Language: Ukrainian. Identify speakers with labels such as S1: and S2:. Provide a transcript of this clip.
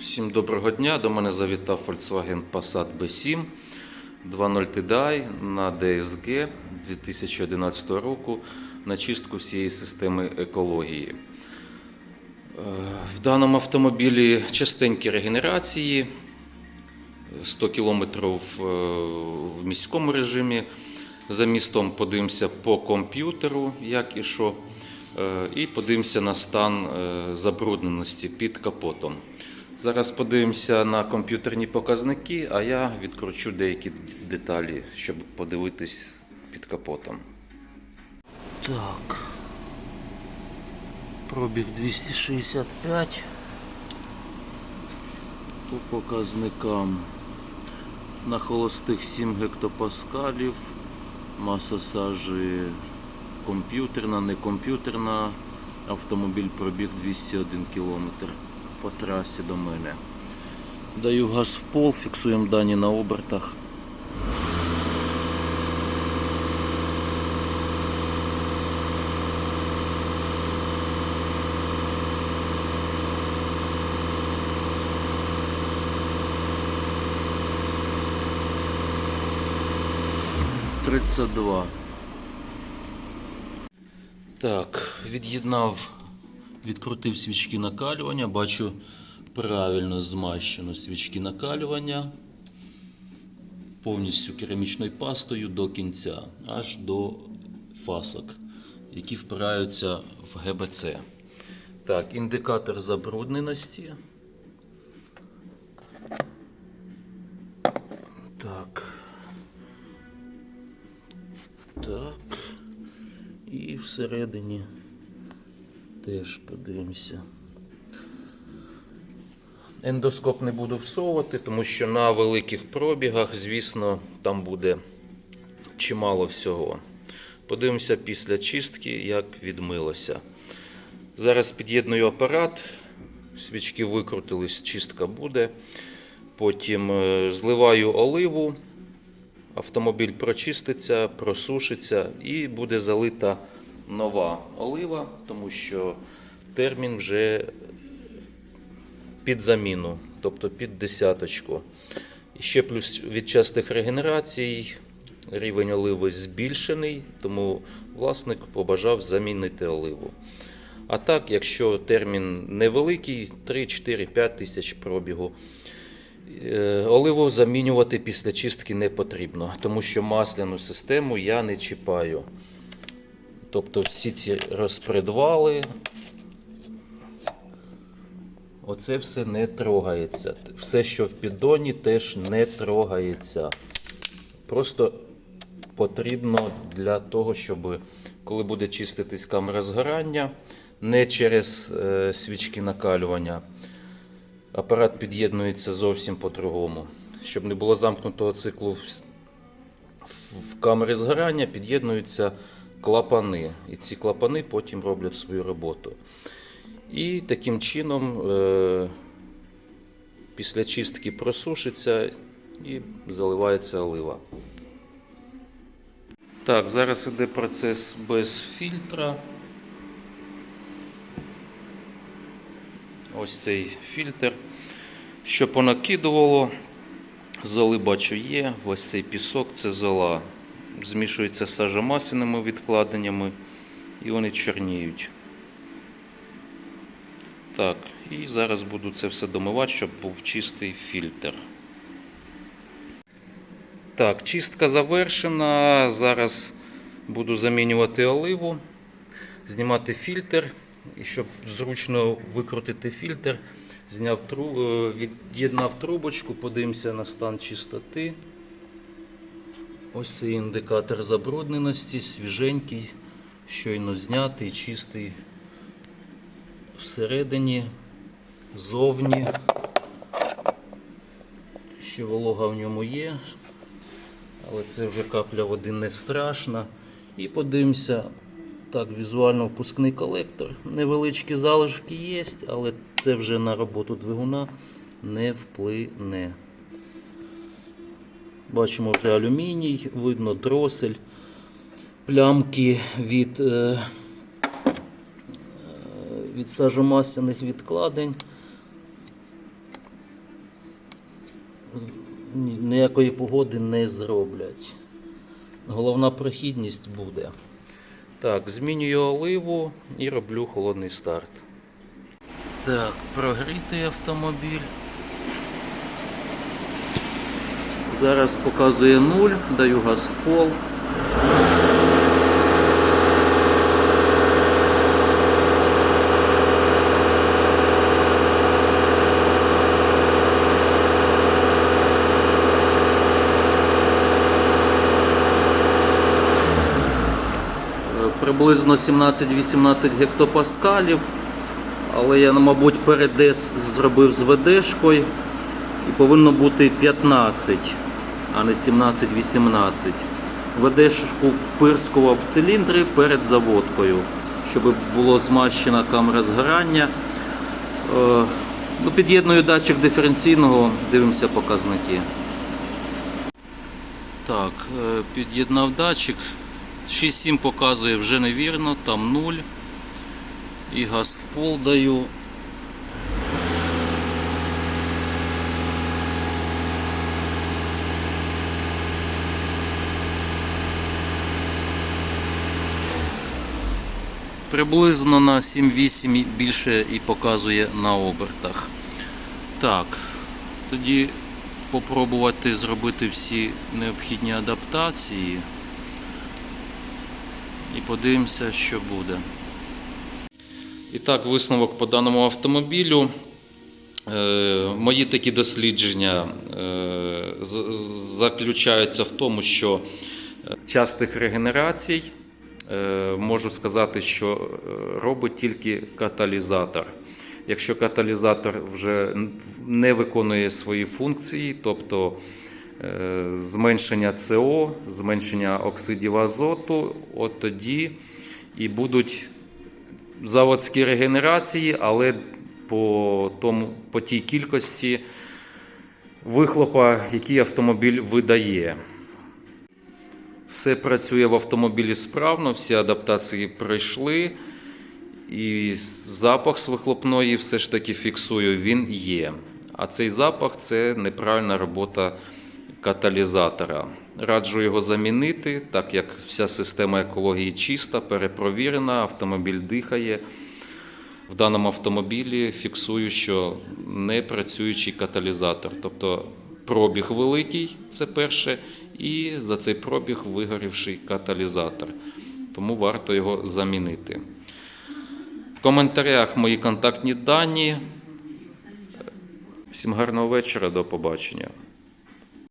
S1: Всім доброго дня. До мене завітав Volkswagen Passat B7 2.0 TDI на DSG 2011 року на чистку всієї системи екології. Е, В даному автомобілі частенькі регенерації, 100 км в міському режимі. За містом подивимося по комп'ютеру, як і що, е, і подивимося на стан е, забрудненості під капотом. Зараз подивимося на комп'ютерні показники, а я відкручу деякі деталі, щоб подивитись під капотом. Так. Пробіг 265. По показникам на холостих 7 гектопаскалів, маса сажі комп'ютерна, не комп'ютерна, автомобіль пробіг 201 км по трасі до мене. Даю газ в пол, фіксуємо дані на обертах. Тридцять два. Так, від'єднав, відкрутив свічки накалювання. Бачу правильно змащено свічки накалювання повністю керамічною пастою до кінця, аж до фасок, які впираються в ГБЦ. Так, індикатор забрудненості. Так. Так. І всередині теж подивимося. Ендоскоп не буду всовувати, тому що на великих пробігах, звісно, там буде чимало всього. Подивимося після чистки, як відмилося. Зараз під'єдную апарат, свічки викрутились, чистка буде. Потім е, зливаю оливу, автомобіль прочиститься, просушиться і буде залита нова олива, тому що термін вже під заміну, тобто під десяточку. І ще плюс від частих регенерацій рівень оливи збільшений, тому власник побажав замінити оливу. А так, якщо термін невеликий, 3, 4, 5 тисяч пробігу, е, оливу замінювати після чистки не потрібно, тому що масляну систему я не чіпаю. Тобто всі ці розпредвали, Оце все не трогається. Все, що в піддоні, теж не трогається. Просто потрібно для того, щоб коли буде чиститись камера згорання, не через е, свічки накалювання. Апарат під'єднується зовсім по-другому. Щоб не було замкнутого циклу в, камері згорання, під'єднуються клапани. І ці клапани потім роблять свою роботу. І таким чином е, після чистки просушиться і заливається олива. Так, зараз іде процес без фільтра. Ось цей фільтр. Що понакидувало, золи бачу є. Ось цей пісок це зола. Змішується з сажомасними відкладеннями і вони чорніють. Так, і зараз буду це все домивати, щоб був чистий фільтр. Так, чистка завершена. Зараз буду замінювати оливу, знімати фільтр. І щоб зручно викрутити фільтр, зняв е, від'єднав трубочку, подивимося на стан чистоти. Ось цей індикатор забрудненості, свіженький, щойно знятий, чистий всередині, зовні. Ще волога в ньому є, але це вже капля води не страшна. І подивимося, так, візуально впускний колектор. Невеличкі залишки є, але це вже на роботу двигуна не вплине. Бачимо вже алюміній, видно дросель, плямки від. Е, від сажомасляних відкладень. ніякої погоди не зроблять. Головна прохідність буде. Так, змінюю оливу і роблю холодний старт. Так, прогрітий автомобіль. Зараз показує 0, даю газ в пол. Е, Приблизно 17-18 гектопаскалів, але я, мабуть, передес зробив з ВДшкою і повинно бути 15, а не 17-18. ВДшку впирскував в циліндри перед заводкою, щоб було змащена камера згорання. Е, Ну, під'єдную датчик диференційного, дивимося показники. Так, е, під'єднав датчик. 6-7 показує вже невірно, там 0. І газ в пол даю. Приблизно на 7-8 більше і показує на обертах. Так, тоді попробувати зробити всі необхідні адаптації і подивимося, що буде. І так, висновок по даному автомобілю. Е, Мої такі дослідження е, заключаються в тому, що е, частих регенерацій можу сказати, що е, робить тільки каталізатор. Якщо каталізатор вже не виконує свої функції, тобто е, зменшення СО, зменшення оксидів азоту, от тоді і будуть заводські регенерації, але по, тому, по тій кількості вихлопа, який автомобіль видає. Все працює в автомобілі справно, всі адаптації пройшли. І запах з вихлопної все ж таки фіксую, він є. А цей запах це неправильна робота каталізатора. Раджу його замінити, так як вся система екології чиста, перепровірена, автомобіль дихає. В даному автомобілі фіксую, що не працюючий каталізатор. Тобто пробіг великий, це перше, і за цей пробіг вигорівший каталізатор. Тому варто його замінити. В коментарях мої контактні дані. Всім гарного вечора, до побачення.